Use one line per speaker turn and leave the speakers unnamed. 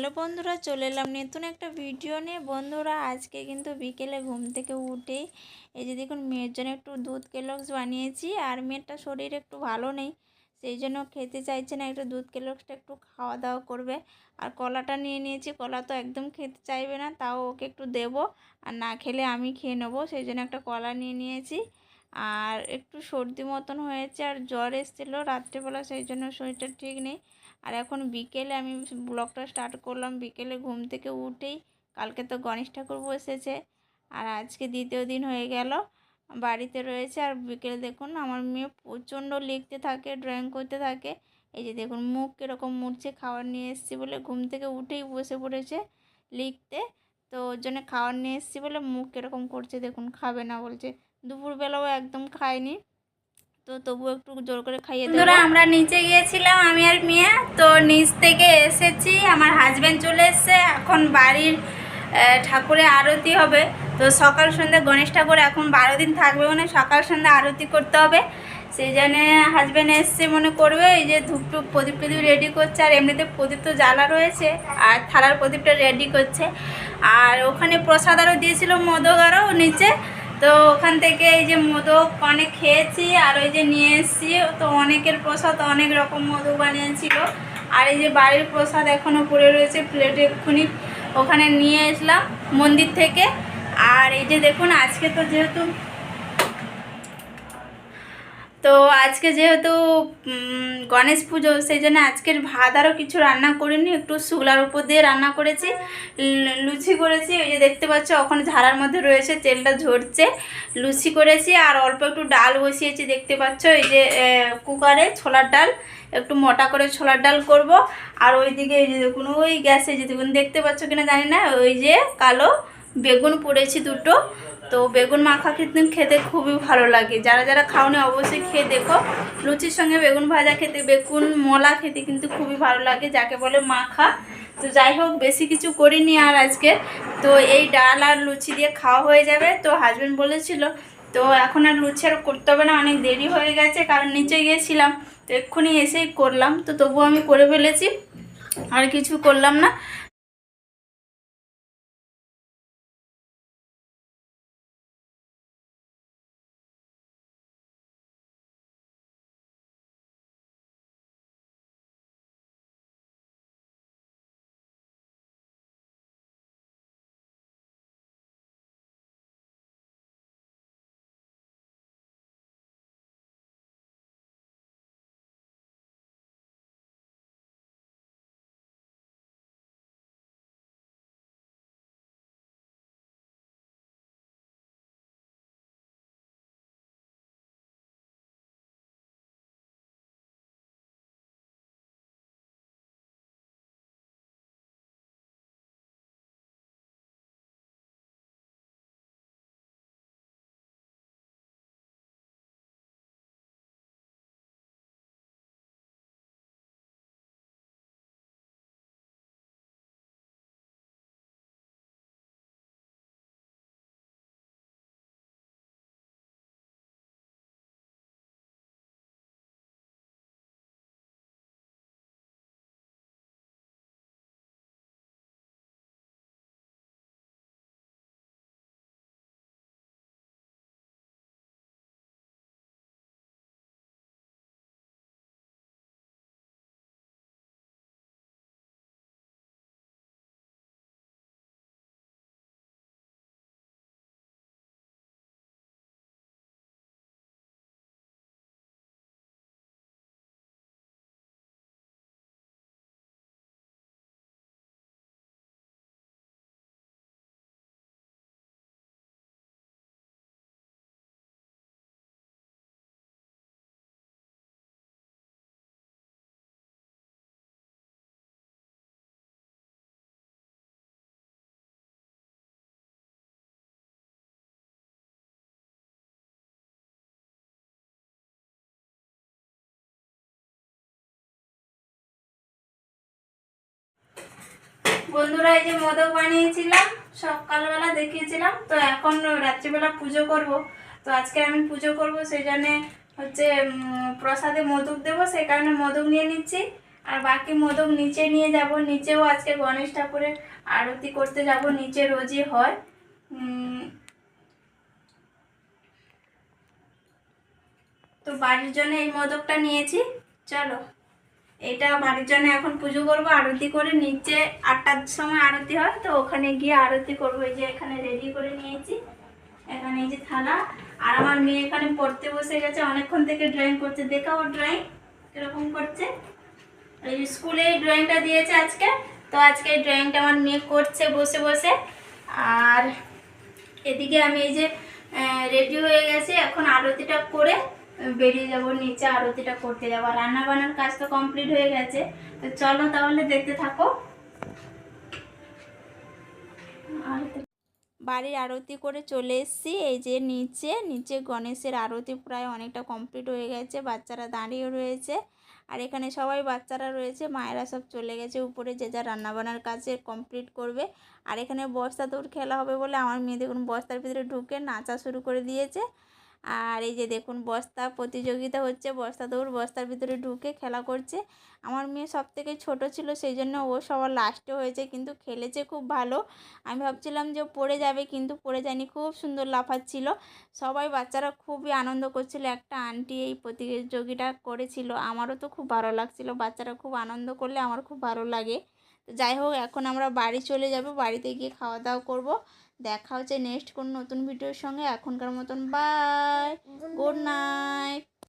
Hello বন্ধুরা, চলে এলাম নতুন একটা ভিডিও নিয়ে। বন্ধুরা, আজকে কিন্তু বিকেলে ঘুম থেকে উঠেই এই যে দেখুন, মেয়ের জন্য একটু দুধ কেলক্স বানিয়েছি আর মেয়েরটা শরীর একটু ভালো নেই, সেই জন্য খেতে চাইছে না, একটু দুধ কেলক্সটা একটু খাওয়া দাওয়া করবে। আর কলাটা নিয়ে নিয়েছি, কলা তো একদম খেতে চাইবে না, তাও ওকে একটু দেব আর না খেলে আমি খেয়ে নেব, সেই জন্য একটা কলা নিয়ে নিয়েছি। আর একটু সর্দি মতন হয়েছে আর জ্বর এসেছিল রাত্রেবেলা, সেই জন্য শরীরটা ঠিক নেই। আর এখন বিকেলে আমি ব্লগটা স্টার্ট করলাম, বিকেলে ঘুম থেকে উঠেই কালকে তো গণেশ ঠাকুর বসেছে। আর আজকে দ্বিতীয় দিন হয়ে গেল, বাড়িতে রয়েছে। আর বিকেলে দেখুন আমার মেয়ে প্রচণ্ড লিখতে থাকে ড্রয়িং করতে থাকে। এই যে দেখুন মুখ কীরকম মুড়ছে, খাবার নিয়ে এসেছি বলে ঘুম থেকে উঠেই বসে পড়েছে লিখতে। তো ওর জন্য খাবার নিয়ে এসেছি বলে মুখ কীরকম করছে, দেখুন খাবে না বলছে। দুপুরবেলাও একদম খায়নি। তো তবু একটু জোর করে খাইয়ে
বন্ধুরা, আমরা নিচে গিয়েছিলাম, আমি আর মিয়া। তো নিচ থেকে এসেছি, আমার হাজব্যান্ড চলে এসছে। এখন বাড়ির ঠাকুরে আরতি হবে। তো সকাল সন্ধ্যা গণেশ ঠাকুর এখন বারো দিন থাকবে মানে সকাল সন্ধ্যা আরতি করতে হবে। সেই জন্য হাজব্যান্ড এসছে মনে করবে, এই যে ধূপ টুপ প্রদীপ টদীপ রেডি করছে, আর এমনিতে প্রদীপ তো জ্বালা রয়েছে, আর থালার প্রদীপটা রেডি করছে। আর ওখানে প্রসাদ আরও দিয়েছিল মোদক আরও নিচে, তো ওখান থেকে এই যে মোদক অনেক খেয়েছি, আর ওই যে নিয়ে এসেছি, তো অনেকের প্রসাদ অনেক রকম মোদক বানিয়েছিল। আর এই যে বাড়ির প্রসাদ এখনও পড়ে রয়েছে প্লেটে এক্ষুনি, ওখানে নিয়ে এসলাম মন্দির থেকে। আর এই যে দেখুন, আজকে তো যেহেতু তো আজকে যেহেতু গণেশ পুজো, সেই জন্য আজকের ভাত আরও কিছু রান্না করিনি একটু শুকলার উপর দিয়ে রান্না করেছি লুচি করেছি। ওই যে দেখতে পাচ্ছ, ওখানে ঝাড়ার মধ্যে রয়েছে, তেলটা ঝরছে। লুচি করেছি আর অল্প একটু ডাল বসিয়েছি, দেখতে পাচ্ছ? এই যে কুকারে ছোলার ডাল, একটু মোটা করে ছোলার ডাল করব। আর ওইদিকে এই যে দেখুন, ওই গ্যাসে যে দেখুন, দেখতে পাচ্ছ কিনা জানি না, ওই যে কালো বেগুন পড়েছি দুটো। তো বেগুন মাখা কিন্তু খেতে খুবই ভালো লাগে। যারা যারা খাওনি অবশ্যই খেয়ে দেখো। লুচির সঙ্গে বেগুন ভাজা খেতে, বেগুন মলা খেতে কিন্তু খুবই ভালো লাগে, যাকে বলে মাখা। তো যাই হোক, বেশি কিছু করিনি আর আজকে। তো এই ডাল আর লুচি দিয়ে খাওয়া হয়ে যাবে। তো হাজব্যান্ড বলেছিল, তো এখন আর লুচি আর করতে হবে না, অনেক দেরি হয়ে গেছে, কারণ নিচে গিয়েছিলাম। তো এক্ষুনি এসেই করলাম। তো তবুও আমি করে ফেলেছি, আর কিছু করলাম না। বন্ধুরা, এই যে মোদক বানিয়েছিলাম, সকালবেলা দেখিয়েছিলাম, তো এখন রাত্রিবেলা পুজো করব। তো আজকে আমি পুজো করব, সেই জন্যে হচ্ছে প্রসাদে মোদক দেবো, সেই কারণে মোদক নিয়ে নিচ্ছি।
আর বাকি মোদক নিচে নিয়ে যাব, নিচেও আজকে গণেশ ঠাকুরের আরতি করতে যাব, নিচে রোজই হয়। তো বাড়ির জন্য এই মোদকটা নিয়েছি, চলো। এটা বাড়ির জন্য এখন পুজো করব, আরতি করে নিচে আটটার সময় আরতি হয়, তো ওখানে গিয়ে আরতি করব। এই যে এখানে রেডি করে নিয়েছি। এখানে এই যে থালা। আর আমার মেয়ে এখানে পড়তে বসে গেছে, অনেকক্ষণ থেকে ড্রয়িং করছে। দেখা ওর ড্রয়িং কীরকম করছে। এই স্কুলে এই ড্রয়িংটা দিয়েছে আজকে, তো আজকে এই ড্রয়িংটা আমার মেয়ে করছে বসে বসে। আর এদিকে আমি এই যে রেডি হয়ে গেছি। এখন আরতিটা করে বেরিয়ে যাব, নিচে আরতিটা করতে যাব। রান্না বান্নার কাজ তো কমপ্লিট হয়ে গেছে। তো চলো তাহলে দেখতে থাকো।
বাড়ির আরতি করে চলে এসেছি। এই যে নিচে নিচে গণেশের আরতি প্রায় অনেকটা কমপ্লিট হয়ে গেছে। বাচ্চারা দাঁড়িয়ে রয়েছে। আর এখানে সবাই বাচ্চারা রয়েছে, মায়েরা সব চলে গেছে। উপরে যে যা রান্নাবান্নার কাজে কমপ্লিট করবে। আর এখানে বস্তা দৌড় খেলা হবে বলে আমার মেয়ে দেখুন বস্তার ভিতরে ঢুকে নাচা শুরু করে দিয়েছে। আর এই যে দেখুন বস্তা প্রতিযোগিতা হচ্ছে, বস্তা দৌড়, বস্তার ভিতরে ঢুকে খেলা করছে। আমার মেয়ে সব থেকে ছোটো ছিল সেই জন্য ও সবার লাস্টে হয়েছে, কিন্তু খেলেছে খুব ভালো। আমি ভাবছিলাম যে পড়ে যাবে, কিন্তু পড়ে যায়নি, খুব সুন্দর লাফাচ্ছিল। সবাই বাচ্চারা খুবই আনন্দ করছিল, একটা আন্টি এই প্রতিযোগিতা করেছিল, আমারও তো খুব ভালো লাগছিল, বাচ্চারা খুব আনন্দ করলে আমার খুব ভালো লাগে। যাই হোক, এখন আমরা বাড়ি চলে যাব, বাড়িতে গিয়ে খাওয়া দাওয়া করব। দেখা হচ্ছে নেক্সট কোন নতুন ভিডিওর সঙ্গে। এখনকার মতন বাই গুড নাইট